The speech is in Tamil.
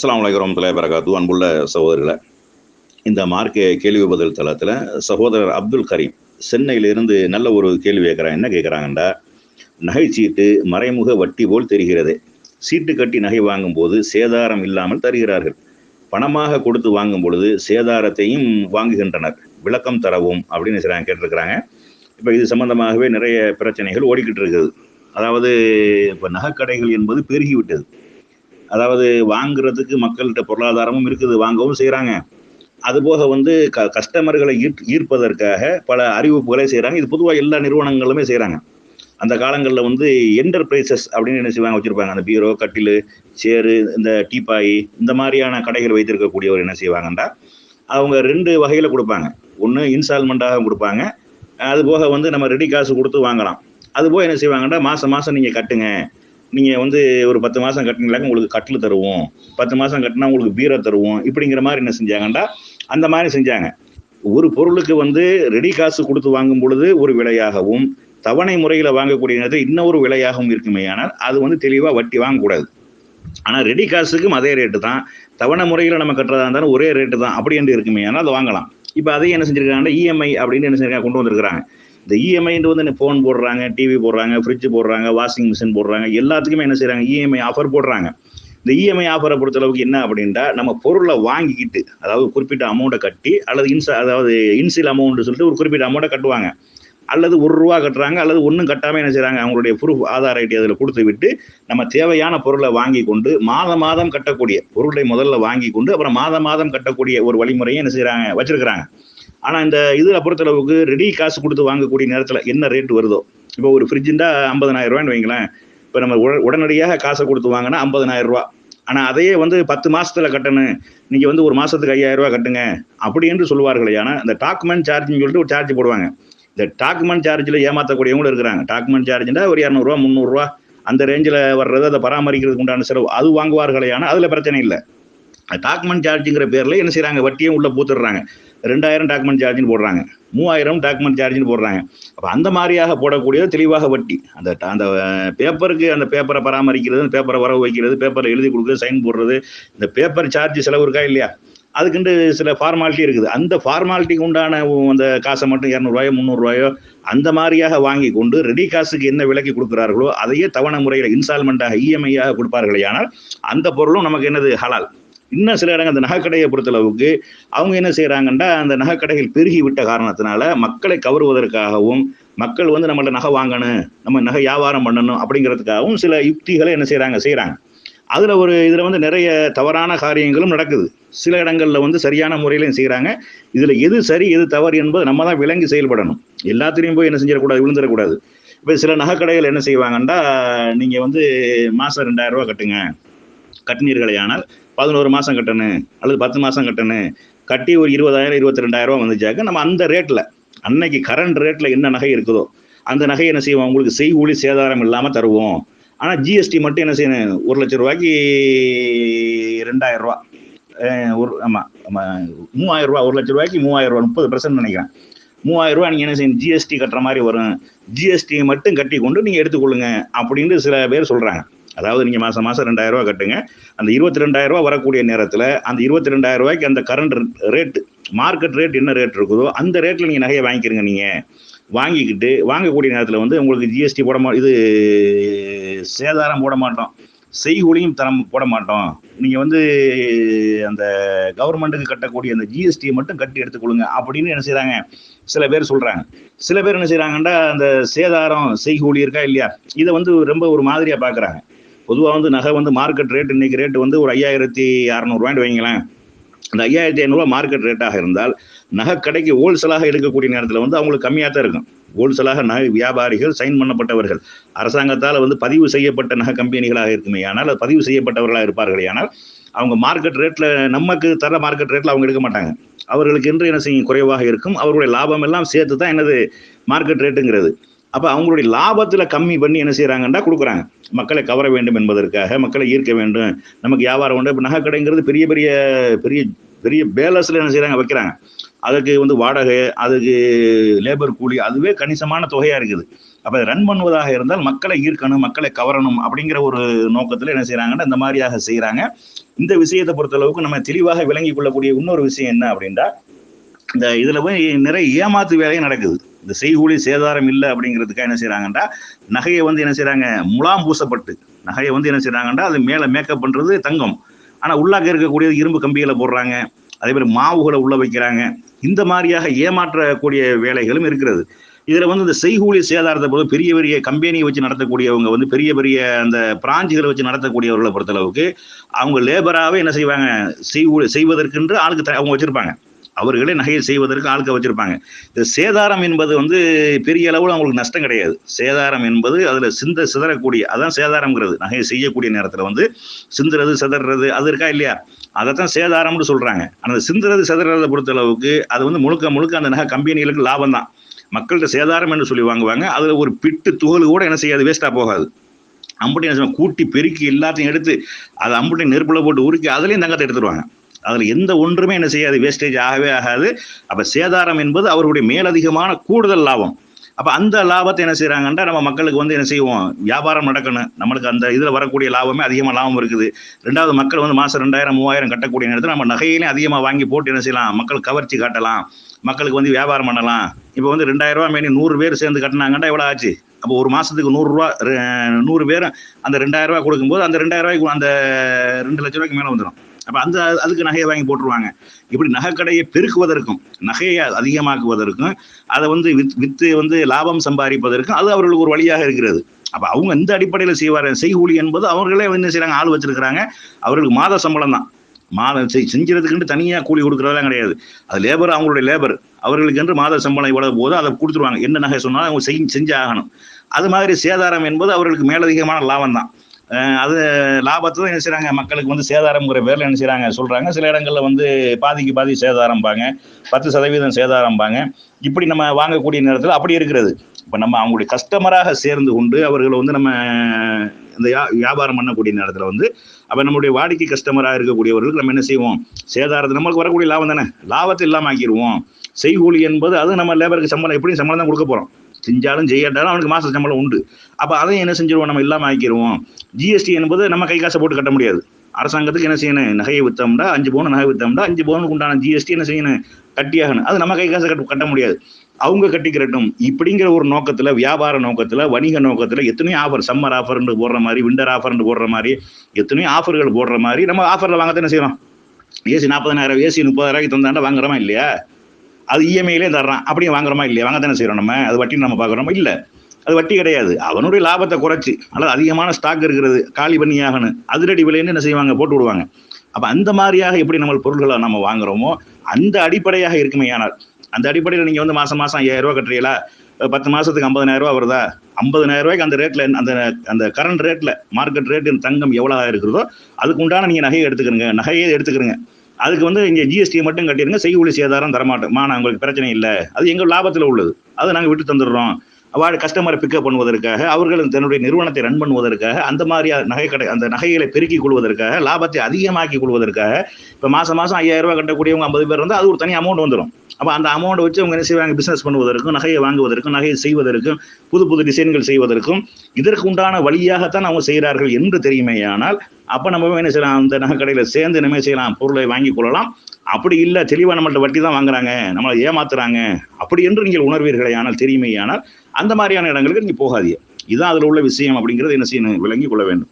அஸ்லாம் வலைக்கம் வரமத்துல்லாஹி வரகாத்து அன்புள்ள சகோதரர்களை இந்த மார்க்க கேள்வி பதில் தளத்தில் சகோதரர் அப்துல் கரீம் சென்னையிலிருந்து நல்ல ஒரு கேள்வி கேட்குறாங்க என்ன கேட்குறாங்கண்டா? நகைச்சீட்டு மறைமுக வட்டி போல் தெரிகிறது. சீட்டு கட்டி நகை வாங்கும்போது சேதாரம் இல்லாமல் தருகிறார்கள். பணமாக கொடுத்து வாங்கும் பொழுது சேதாரத்தையும் வாங்குகின்றனர். விளக்கம் தரவும் அப்படின்னு சொல்றாங்க கேட்டிருக்கிறாங்க. இப்போ இது சம்பந்தமாகவே நிறைய பிரச்சனைகள் ஓடிக்கிட்டு இருக்குது. அதாவது இப்போ நகைக்கடைகள் என்பது பெருகிவிட்டது. அதாவது வாங்குறதுக்கு மக்கள்கிட்ட பொருளாதாரமும் இருக்குது வாங்கவும் செய்கிறாங்க அதுபோக வந்து க கஸ்டமர்களை ஈர்ப் ஈர்ப்பதற்காக பல அறிவிப்புகளை செய்கிறாங்க இது பொதுவாக எல்லா நிறுவனங்களுமே செய்கிறாங்க அந்த காலங்களில் வந்து என்டர்பிரைசஸ் அப்படின்னு என்ன செய்வாங்க வச்சுருப்பாங்க. அந்த பீரோ கட்டில் சேரு இந்த டீப்பாய் இந்த மாதிரியான கடைகள் வைத்திருக்கக்கூடியவர் என்ன செய்வாங்கன்றா அவங்க ரெண்டு வகையில் கொடுப்பாங்க. ஒன்று இன்ஸ்டால்மெண்ட்டாக கொடுப்பாங்க. அது போக வந்து நம்ம ரெடி காசு கொடுத்து வாங்கலாம். அது போக என்ன செய்வாங்கன்னா மாதம் மாதம் நீங்கள் கட்டுங்க. நீங்கள் வந்து ஒரு பத்து மாதம் கட்டினீங்களாக்க உங்களுக்கு கட்டில் தருவோம். பத்து மாதம் கட்டினா உங்களுக்கு பீரை தருவோம். இப்படிங்கிற மாதிரி என்ன செஞ்சாங்கண்டா அந்த மாதிரி செஞ்சாங்க. ஒரு பொருளுக்கு வந்து ரெடி காசு கொடுத்து வாங்கும் பொழுது ஒரு விலையாகவும் தவணை முறையில் வாங்கக்கூடிய நேரத்தில் இன்னொரு விலையாகவும் இருக்குமே ஆனால் அது வந்து தெளிவாக வட்டி வாங்கக்கூடாது ஆனால் ரெடி காசுக்கும் அதே ரேட்டு தான். தவணை முறையில் நம்ம கட்டுறதா இருந்தாலும் ஒரே ரேட்டு தான். அப்படி என்று இருக்குமே ஆனால் அதை வாங்கலாம். இப்போ அதையும் என்ன செஞ்சுருக்காங்கன்னா இஎம்ஐ அப்படின்னு என்ன செஞ்சிருக்காங்க கொண்டு வந்திருக்கிறாங்க. இந்த இஎம்ஐன்ட்டு வந்து ஃபோன் போடுறாங்க டிவி போடுறாங்க ஃப்ரிட்ஜ் போடுறாங்க வாஷிங் மிஷின் போடுறாங்க எல்லாத்துக்குமே என்ன செய்கிறாங்க இஎம்ஐ ஆஃபர் போடுறாங்க. இந்த இஎம்ஐ ஆஃபரை பொறுத்தளவுக்கு என்ன அப்படின்ட்டா நம்ம பொருளை வாங்கிக்கிட்டு அதாவது குறிப்பிட்ட அமௌண்ட்டை கட்டி அல்லது இன்சா அதாவது இன்சில் அமௌண்ட்டு சொல்லிட்டு ஒரு குறிப்பிட்ட அமௌண்ட்டை கட்டுவாங்க. அல்லது ஒரு ரூபா கட்டுறாங்க அல்லது ஒன்றும் கட்டாமல் என்ன செய்கிறாங்க அவங்களுடைய ப்ரூஃப் ஆதார் ஐடி அதில் கொடுத்து விட்டு நம்ம தேவையான பொருளை வாங்கி கொண்டு மாதம் மாதம் கட்டக்கூடிய பொருளை முதல்ல வாங்கி கொண்டு அப்புறம் மாதம் மாதம் கட்டக்கூடிய ஒரு வழிமுறையை என்ன செய்கிறாங்க வச்சுருக்கிறாங்க. ஆனால் இந்த இதில் பொறுத்தளவுக்கு ரெடி காசு கொடுத்து வாங்கக்கூடிய நேரத்தில் என்ன ரேட் வருதோ? இப்போ ஒரு ஃப்ரிட்ஜுண்டா ஐம்பதனாயிரம் ரூபான்னு வைங்களேன். இப்போ நம்ம உட உடனடியாக காசை கொடுத்து வாங்கினா ஐம்பதனாயிரம் ரூபா. ஆனால் அதையே வந்து பத்து மாதத்தில் கட்டணும். நீங்கள் வந்து ஒரு மாதத்துக்கு ஐயாயிரம் ரூபா கட்டுங்க. அப்படி என்று சொல்லுவார்களே ஆனால் இந்த டாக்குமெண்ட் சார்ஜ்னு சொல்லிட்டு ஒரு சார்ஜ் போடுவாங்க. இந்த டாக்குமெண்ட் சார்ஜில் ஏமாற்றக்கூடியவங்களும் இருக்கிறாங்க. டாக்குமெண்ட் சார்ஜ்னா ஒரு இரநூறுவா முந்நூறுரூவா அந்த ரேஞ்சில் வர்றது அதை பராமரிக்கிறதுக்கு உண்டான செலவு. அது வாங்குவார்களே ஆனால் அதில் பிரச்சனை இல்லை. டாக்குமெண்ட் சார்ஜுங்கிற பேரில் என்ன செய்கிறாங்க வட்டியும் உள்ளே பூத்துடுறாங்க. ரெண்டாயிரம் டாக்குமெண்ட் சார்ஜ்னு போடுறாங்க. மூவாயிரம் டாக்குமெண்ட் சார்ஜ்னு போடுறாங்க. அப்போ அந்த மாதிரியாக போடக்கூடியது தெளிவாக வட்டி. அந்த அந்த பேப்பருக்கு அந்த பேப்பரை பராமரிக்கிறது அந்த பேப்பரை வரவு வைக்கிறது பேப்பரை எழுதி கொடுக்குறது சைன் போடுறது இந்த பேப்பர் சார்ஜ் செலவு இருக்கா இல்லையா? அதுக்குண்டு சில ஃபார்மாலிட்டி இருக்குது. அந்த ஃபார்மாலிட்டிக்கு உண்டான அந்த காசை மட்டும் இரநூறுவாயோ முந்நூறுரூவாயோ அந்த மாதிரியாக வாங்கி கொண்டு ரெடி காசுக்கு என்ன விலைக்கு கொடுக்குறார்களோ அதையே தவணை முறையில் இன்ஸ்டால்மெண்ட்டாக இஎம்ஐயாக கொடுப்பார்களே ஆனால் அந்த பொருளும் நமக்கு என்னது? ஹலால். இன்னும் சில இடங்கள் அந்த நகைக்கடையை பொறுத்தளவுக்கு அவங்க என்ன செய்கிறாங்கன்னா அந்த நகைக்கடைகள் பெருகி விட்ட காரணத்தினால மக்களை கவருவதற்காகவும் மக்கள் வந்து நம்மள்ட்ட நகை வாங்கணும் நம்ம நகை வியாபாரம் பண்ணணும் அப்படிங்கிறதுக்காகவும் சில யுக்திகளை என்ன செய்கிறாங்க செய்கிறாங்க அதில் ஒரு இதில் வந்து நிறைய தவறான காரியங்களும் நடக்குது. சில இடங்களில் வந்து சரியான முறையிலையும் செய்கிறாங்க இதில் எது சரி எது தவறு என்பது நம்ம தான் விளங்கி செயல்படணும். எல்லாத்திலையும் போய் என்ன செஞ்சிடக்கூடாது விழுந்துடக்கூடாது. இப்போ சில நகைக்கடைகள் என்ன செய்வாங்கன்னா நீங்கள் வந்து மாதம் ரெண்டாயிரம் ரூபா கட்டுங்க. கட்டினீர்களே ஆனால் பதினோரு மாதம் கட்டணும் அல்லது பத்து மாதம் கட்டணும் கட்டி ஒரு இருபதாயிரம் இருபத்தி ரெண்டாயிரம் வந்துச்சாக்க நம்ம அந்த ரேட்டில் அன்னைக்கு கரண்ட் ரேட்டில் என்ன நகை இருக்குதோ அந்த நகை என்ன செய்வோம்? உங்களுக்கு செய்கூலி சேதாரம் இல்லாமல் தருவோம். ஆனால் ஜிஎஸ்டி மட்டும் என்ன செய்யணும்? ஒரு லட்ச ரூபாய்க்கு ரெண்டாயிரம் ரூபா. ஒரு ஆமாம் ஆமாம் மூவாயிரம் ரூபா ஒரு லட்ச ரூபாய்க்கு மூவாயிரம் ரூபா முப்பது பர்சன்ட் நினைக்கிறேன். மூவாயிரம் ரூபா நீங்கள் என்ன செய்யணும்? ஜிஎஸ்டி கட்டுற மாதிரி வரும். ஜிஎஸ்டி மட்டும் கட்டி கொண்டு நீங்கள் எடுத்துக்கொள்ளுங்க அப்படின்னு சில பேர் சொல்கிறாங்க அதாவது நீங்கள் மாதம் மாதம் ரெண்டாயிரம் ரூபா கட்டுங்க. அந்த இருபத்தி ரெண்டாயிரம் ரூபா வரக்கூடிய நேரத்தில் அந்த இருபத்தி ரெண்டாயிரம் ரூபாய்க்கு அந்த கரண்ட் ரேட்டு மார்க்கெட் ரேட் என்ன ரேட் இருக்குதோ அந்த ரேட்டில் நீங்கள் நகையை வாங்கிக்கிறீங்க நீங்கள் வாங்கிக்கிட்டு வாங்கக்கூடிய நேரத்தில் வந்து உங்களுக்கு ஜிஎஸ்டி போட மா இது சேதாரம் போட மாட்டோம். செய்கூலியும் தரம் போட மாட்டோம். நீங்கள் வந்து அந்த கவர்மெண்ட்டுக்கு கட்டக்கூடிய அந்த ஜிஎஸ்டியை மட்டும் கட்டி எடுத்துக்கொள்ளுங்க அப்படின்னு என்ன செய்கிறாங்க சில பேர் சொல்கிறாங்க சில பேர் என்ன செய்கிறாங்கன்னா அந்த சேதாரம் செய்கூலி இருக்கா இல்லையா? இதை வந்து ரொம்ப ஒரு மாதிரியாக பார்க்குறாங்க பொதுவாக வந்து நகை வந்து மார்க்கெட் ரேட் இன்னைக்கு ரேட்டு வந்து ஒரு ஐயாயிரத்தி அறநூறுவான்னு வைங்களேன் அந்த ஐயாயிரத்தி ஐநூறுரூவா மார்க்கெட் ரேட்டாக இருந்தால் நகை கடைக்கு ஹோல்சேலாக எடுக்கக்கூடிய நேரத்தில் வந்து அவங்களுக்கு கம்மியாக தான் இருக்கும். ஹோல்சேலாக நகை வியாபாரிகள் சைன் பண்ணப்பட்டவர்கள். அரசாங்கத்தால் வந்து பதிவு செய்யப்பட்ட நகை கம்பெனிகளாக இருக்குமே ஆனால் அது பதிவு செய்யப்பட்டவர்களாக இருப்பார்களே ஆனால் அவங்க மார்க்கெட் ரேட்டில் நமக்கு தர மார்க்கெட் ரேட்டில் அவங்க எடுக்க மாட்டாங்க. அவர்களுக்கு என்று என்ன செய்யும் குறைவாக இருக்கும். அவர்களுடைய லாபம் எல்லாம் சேர்த்து தான் என்னது மார்க்கெட் ரேட்டுங்கிறது அப்போ அவங்களுடைய லாபத்தில் கம்மி பண்ணி என்ன செய்கிறாங்கன்னா கொடுக்குறாங்க. மக்களை கவர வேண்டும் என்பதற்காக மக்களை ஈர்க்க வேண்டும். நமக்கு வியாபாரம் உண்டு இப்போ நகைக்கடைங்கிறது பெரிய பெரிய பெரிய பெரிய பேலஸில் என்ன செய்கிறாங்க வைக்கிறாங்க. அதுக்கு வந்து வாடகை அதுக்கு லேபர் கூலி அதுவே கணிசமான தொகையாக இருக்குது. அப்போ ரன் பண்ணுவதாக இருந்தால் மக்களை ஈர்க்கணும் மக்களை கவரணும் அப்படிங்கிற ஒரு நோக்கத்தில் என்ன செய்கிறாங்கன்னா இந்த மாதிரியாக செய்கிறாங்க இந்த விஷயத்தை பொறுத்த அளவுக்கு நம்ம தெளிவாக விளங்கி கொள்ளக்கூடிய இன்னொரு விஷயம் என்ன அப்படின்னா இந்த இதில் போய் நிறைய ஏமாத்து வேலையும் நடக்குது. இந்த செய்கூலி சேதாரம் இல்லை அப்படிங்கிறதுக்காக என்ன செய்யறாங்கன்னா நகையை வந்து என்ன செய்கிறாங்க முலாம் பூசப்பட்டு. நகையை வந்து என்ன செய்கிறாங்கன்னா அது மேலே மேக்கப் பண்ணுறது தங்கம். ஆனால் உள்ளாக்க இருக்கக்கூடியது இரும்பு கம்பிகளை போடுறாங்க அதே மாதிரி மாவுகளை உள்ள வைக்கிறாங்க. இந்த மாதிரியாக ஏமாற்றக்கூடிய வேலைகளும் இருக்கிறது. இதில் வந்து இந்த செய்கூலி சேதாரத்தை பொறுத்து பெரிய பெரிய கம்பெனியை வச்சு நடத்தக்கூடியவங்க வந்து பெரிய பெரிய அந்த பிராஞ்சுகளை வச்சு நடத்தக்கூடியவர்களை பொறுத்தளவுக்கு அவங்க லேபராகவே என்ன செய்வாங்க செய்கூலி செய்வதற்கென்று ஆளுக்கு த- அவங்க வச்சுருப்பாங்க. அவர்களே நகையை செய்வதற்கு ஆட்கள் வச்சிருப்பாங்க. இந்த சேதாரம் என்பது வந்து பெரிய அளவில் அவங்களுக்கு நஷ்டம் கிடையாது. சேதாரம் என்பது அதில் சிந்த சிதறக்கூடிய அதான் சேதாரம்ங்கிறது. நகையை செய்யக்கூடிய நேரத்தில் வந்து சிந்துறது சிதறது அது இருக்கா இல்லையா? அதைத்தான் சேதாரம்னு சொல்றாங்க. அந்த சிந்துறது சிதறதை பொறுத்த அளவுக்கு அது வந்து முழுக்க முழுக்க அந்த நகை கம்பெனிகளுக்கு லாபம் தான் மக்கள்கிட்ட சேதாரம் என்று சொல்லி வாங்குவாங்க. அதில் ஒரு பிட்டு துகள் கூட என்ன செய்யாது வேஸ்ட்டாக போகாது. அம்புட்டி என்ன செய்வாங்க, கூட்டி பெருக்கி எல்லாத்தையும் எடுத்து அதை அம்புட்டி நெருப்பில் போட்டு உருக்கி அதுலேயும் தங்கத்தை எடுத்துருவாங்க. அதில் எந்த ஒன்றுமே என்ன செய்யாது வேஸ்டேஜ் ஆகவே ஆகாது. அப்போ சேதாரம் என்பது அவருடைய மேலதிகமான கூடுதல் லாபம். அப்போ அந்த லாபத்தை என்ன செய்யறாங்கன்னா நம்ம மக்களுக்கு வந்து என்ன செய்வோம்? வியாபாரம் நடக்கணும். நம்மளுக்கு அந்த இதில் வரக்கூடிய லாபமே அதிகமாக லாபம் இருக்குது. ரெண்டாவது மக்கள் வந்து மாதம் ரெண்டாயிரம் மூவாயிரம் கட்டக்கூடிய நேரத்தில் நம்ம நகையிலையும் அதிகமாக வாங்கி போட்டு என்ன செய்யலாம்? மக்கள் கவர்ச்சி காட்டலாம். மக்களுக்கு வந்து வியாபாரம் பண்ணலாம். இப்போ வந்து ரெண்டாயிரம் ரூபா மேனி நூறு பேர் சேர்ந்து கட்டினாங்கன்னா எவ்வளோ ஆச்சு? அப்போ ஒரு மாசத்துக்கு நூறுரூவா நூறு பேர் அந்த ரெண்டாயிரம் ரூபாய் கொடுக்கும்போது அந்த ரெண்டாயிரம் ரூபாய்க்கு அந்த ரெண்டு லட்ச ரூபாய்க்கு மேலே வந்துடும் அப்போ அந்த அதுக்கு நகையை வாங்கி போட்டுருவாங்க. இப்படி நகைக்கடையை பெருக்குவதற்கும் நகையை அதிகமாக்குவதற்கும் அதை வந்து வித் வித்து வந்து லாபம் சம்பாதிப்பதற்கும் அது அவர்களுக்கு ஒரு வழியாக இருக்கிறது. அப்போ அவங்க இந்த அடிப்படையில் செய்வார்? செய்கூலி என்பது அவர்களே வந்து என்ன ஆள் வச்சிருக்கிறாங்க. அவர்களுக்கு மாத சம்பளம் தான். மாதம் செய் செஞ்சுறதுக்குன்ட்டு தனியாக கூலி கொடுக்குறதெல்லாம் கிடையாது. அது லேபர் அவங்களுடைய லேபர். அவர்களுக்கு என்று மாத சம்பளம் இவ்வளவு போது அதை கொடுத்துருவாங்க. என்ன நகை சொன்னாலும் அவங்க செய் செஞ்சு ஆகணும். அது மாதிரி சேதாரம் என்பது அவர்களுக்கு மேலதிகமான லாபம் தான். அது லாபத்தை தான் என்ன செய்கிறாங்க மக்களுக்கு வந்து சேதாரம்ங்கிற பேரில் என்ன செய்கிறாங்க சொல்கிறாங்க சில இடங்களில் வந்து பாதிக்கு பாதி சேதாரம்பாங்க. பத்து சதவீதம் சேதாரம்பாங்க. இப்படி நம்ம வாங்கக்கூடிய நேரத்தில் அப்படி இருக்கிறது. இப்போ நம்ம அவங்களுடைய கஸ்டமராக சேர்ந்து கொண்டு அவர்களை வந்து நம்ம இந்த வியாபாரம் பண்ணக்கூடிய நேரத்தில் வந்து அப்போ நம்மளுடைய வாடிக்கை கஸ்டமராக இருக்கக்கூடியவர்களுக்கு நம்ம என்ன செய்வோம்? சேதாரத்தை நம்மளுக்கு வரக்கூடிய லாபம் தானே. லாபத்தை இல்லாமல் ஆக்கிடுவோம் செய்கூலி என்பது அது நம்ம லேபருக்கு சம்பளம் எப்படியும் சம்பளம் தான் கொடுக்க போகிறோம் செஞ்சாலும் செய்யாட்டாலும் அவனுக்கு மாத சம்பளம் உண்டு. அப்போ அதையும் என்ன செஞ்சிருவோம்? நம்ம இல்லாமல் ஆக்கிடுவோம் ஜிஎஸ்டி என்பது நம்ம கை காசை போட்டு கட்ட முடியாது. அரசாங்கத்துக்கு என்ன செய்யணும்? நகையை வித்தோம்னா அஞ்சு பவுன் நகை வித்தோம்னா அஞ்சு பவுனுக்கு உண்டான ஜிஎஸ்டி என்ன செய்யணும்? கட்டியாகணும். அது நம்ம கை காசை கட்ட கட்ட முடியாது. அவங்க கட்டிக்கிறட்டும். இப்படிங்கிற ஒரு நோக்கத்தில் வியாபார நோக்கத்தில் வணிக நோக்கத்தில் எத்தனையோ ஆஃபர் சம்மர் ஆஃபர்னு போடுற மாதிரி விண்டர் ஆஃபர்னு போடுற மாதிரி எத்தனையோ ஆஃபர்கள் போடுற மாதிரி நம்ம ஆஃபரில் வாங்கத்தான் என்ன செய்யறோம் ஏசி நாற்பதாயிரம் ஏசி முப்பதாயிரம் தந்தாண்டா வாங்குறோமா இல்லையா? அது இஎம்ஐலே தர்றான். அப்படியே வாங்குறோமா இல்லையா? வாங்க தானே செய்கிறோம் நம்ம? அது வட்டி நம்ம பார்க்குறோமா? இல்லை. அது வட்டி கிடையாது. அவனுடைய லாபத்தை குறைச்சி அல்லது அதிகமான ஸ்டாக் இருக்கிறது காலி பண்ணி ஆகணும் அதிரடி விலைன்னு என்ன செய்வாங்க? போட்டு விடுவாங்க. அப்போ அந்த மாதிரியாக எப்படி நம்ம பொருள்களை நம்ம வாங்குறோமோ அந்த அடிப்படையாக இருக்குமே. ஆனால் அந்த அடிப்படையில் நீங்கள் வந்து மாதம் மாதம் ஐயாயிரம் ரூபா கட்டுறீங்களா? பத்து மாதத்துக்கு ஐம்பதனாயிரம் ரூபா வருதா? ஐம்பதனாயிரம் ரூபாய்க்கு அந்த ரேட்டில் அந்த அந்த கரண்ட் ரேட்டில் மார்க்கெட் ரேட்டு தங்கம் எவ்வளோ இருக்கிறதோ அதுக்கு உண்டான நீங்கள் நகையை எடுத்துக்கிறங்க நகையை எடுத்துக்கிறங்க அதுக்கு வந்து இங்கே ஜிஎஸ்டி மட்டும் கட்டிடுங்க செய்கூலி சேதாரம் தரமாட்டோம். மா உங்களுக்கு பிரச்சனை இல்லை. அது எங்கள் லாபத்தில் உள்ளது. அதை நாங்கள் விட்டு தந்துடுறோம். கஸ்டமரை பிக்கப் பண்ணுவதற்காக அவர்கள் தன்னுடைய நிறுவனத்தை ரன் பண்ணுவதற்காக அந்த மாதிரி நகை கடை அந்த நகைகளை பெருக்கிக் கொள்வதற்காக லாபத்தை அதிகமாக்கி கொள்வதற்காக இப்போ மாதம் மாதம் ஐயாயிரம் ரூபாய் கட்டக்கூடியவங்க ஐம்பது பேர் வந்து அது ஒரு தனி அமௌண்ட் வந்துடும் அப்போ அந்த அமௌண்ட் வச்சு அவங்க என்ன செய்வாங்க? பிஸ்னஸ் பண்ணுவதற்கும் நகையை வாங்குவதற்கும் நகையை செய்வதற்கும் புது புது டிசைன்கள் செய்வதற்கும் இதற்கு உண்டான வழியாகத்தான் அவங்க செய்கிறார்கள் என்று தெரியுமேயானால் அப்போ நம்ம என்ன செய்யலாம்? அந்த நகை சேர்ந்து என்ன செய்யலாம்? பொருளை வாங்கி கொள்ளலாம். அப்படி இல்லை தெளிவாக நம்மள்ட்ட வட்டி தான் வாங்குறாங்க நம்மளை ஏமாத்துறாங்க. அப்படி என்று நீங்கள் உணர்வீர்களே ஆனால் தெரியுமேயானால் அந்த மாதிரியான இடங்களுக்கு நீங்கள் போகாதீங்க. இதுதான் அதில் உள்ள விஷயம் அப்படிங்கிறது என்ன செய்யணும்? விளங்கி கொள்ள வேண்டும்.